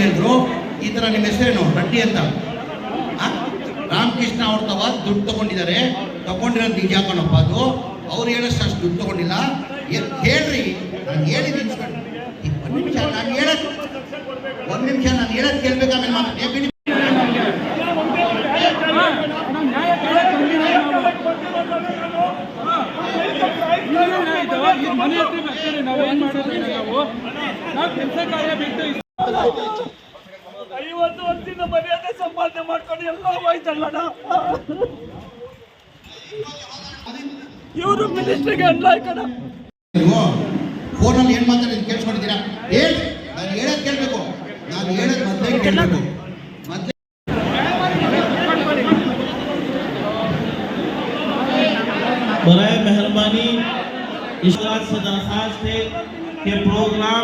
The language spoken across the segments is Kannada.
ಹೇಳಿದ್ರು, ಈ ಥರ ನಿಮ್ಮ ಹೆಸರೇನು? ರೆಡ್ಡಿ ಅಂತ. ರಾಮಕೃಷ್ಣ ಅವ್ರ ತವ ದುಡ್ಡು ತಗೊಂಡಿದ್ದಾರೆ. ತಗೊಂಡಿರೋ ನಿಜ ಕಣಪ್ಪ ಅದು. ಅವ್ರು ಹೇಳಷ್ಟು ಅಷ್ಟು ದುಡ್ಡು ತಗೊಂಡಿಲ್ಲ. ಹೇಳ್ರಿ, ನಾನು ಹೇಳಿದ್ದೀನಿ ಒಂದು ನಿಮಿಷ, ನಾನು ಹೇಳಕ್ ಒಂದು ನಿಮಿಷ, ನಾನು ಹೇಳಕ್ ಕೇಳ್ಬೇಕು ಆಮೇಲೆ ಮಾತಾಡ್ತೀನಿ ಮನೆ ಹತ್ರ ಬರ್ತಾರೆ, ನಾವು ಏನ್ ಮಾಡೋದು ಈಗ ನಾವು ನಾವು ಕೆಲಸ ಕಾರ್ಯ ಬಿಟ್ಟು ಐವತ್ತು ವರ್ಷದಿಂದ ಮರ್ಯಾದೆ ಸಂಪಾದನೆ ಮಾಡ್ಕೊಂಡು ಎಲ್ಲ ಹೋಯ್ತಲ್ಲಣ್ಣ ಇವರು ಮಿನಿಸ್ಟ್ರಿಗೆ ಅನ್ಲಾಯ್ಕಣ ನೀವು ಫೋನಲ್ಲಿ ಏನು ಮಾತಾಡಿದ್ ಕೇಳಿಸ್ಕೊಂಡಿದ್ದೀರಾ ಹೇಳಿ ನಾನು ಹೇಳೋದು ಕೇಳಬೇಕು ನಾನು ಹೇಳೋದು ಮೊದಲೇ ಕೇಳಬೇಕು ಮೊದಲೇ बरए मेहरबानी इस बात से दरखास्त है कि प्रोग्राम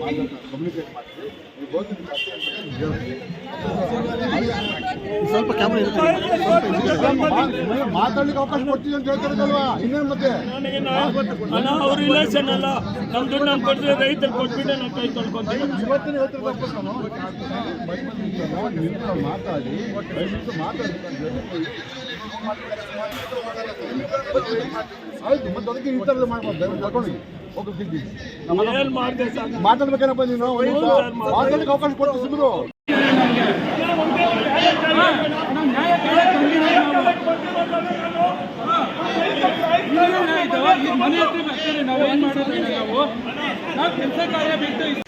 ಮಾತಾಡ್ತಾ ಕಮ್ಯುನಿಕೇಟ್ ಮಾಡ್ತೀವಿ ನೀವು ಸ್ವಲ್ಪ ಕ್ಯಾಮ್ರಾ ಇರುತ್ತೆ. ಮಾತಾಡ್ಲಿಕ್ಕೆ ಅವಕಾಶ ಕೊಡ್ತೀವಿ ಅಂತ ಹೇಳ್ತಾರಲ್ವಾ ಇನ್ನೇನು ಮತ್ತೆ? ಅಣ್ಣ ಅವ್ರ ರಿಲೇಷನ್ ಅಲ್ಲ. ನಮ್ಮ ದುಡ್ಡು ನಾನು ಕೊಡ್ತೀವಿ ರೈತರು ಕೊಟ್ಬಿಟ್ಟು ನಾವು ಕೈ ತೊಳ್ಕೊಂತೀವಿ. ಇವತ್ತಿನ ನಾನು. ಮಾತಾಡಿ ಮಾತಾಡಿ ಆಯ್ತು ಮತ್ತೆ ಅದಕ್ಕೆ ಈ ಥರದ್ದು ಮಾಡ್ಬೋದು ದಯವಿಟ್ಟು ಕರ್ಕೊಂಡು ಹೋಗಿ. ಏನ್ ಮಾಡಿದೆ ಸರ್? ಮಾತಾಡ್ಬೇಕೇನಪ್ಪ ನೀನು? ಮಾತಾಡಕ್ಕೆ ಅವಕಾಶ ಕೊಡ್ತೀವಿ ಸಿಗುದು ನ್ಯಾಯ ಕೇಳಕ್ ಬಂದಿದ್ದೀವಿ ನಾವು ಮನೆ ಹತ್ರ ಬರ್ತಾರೆ ನಾವು ಏನ್ ಮಾಡೋದು ನಾವು ನಾವು ಕೆಲಸ ಕಾರ್ಯ ಬಿಟ್ಟು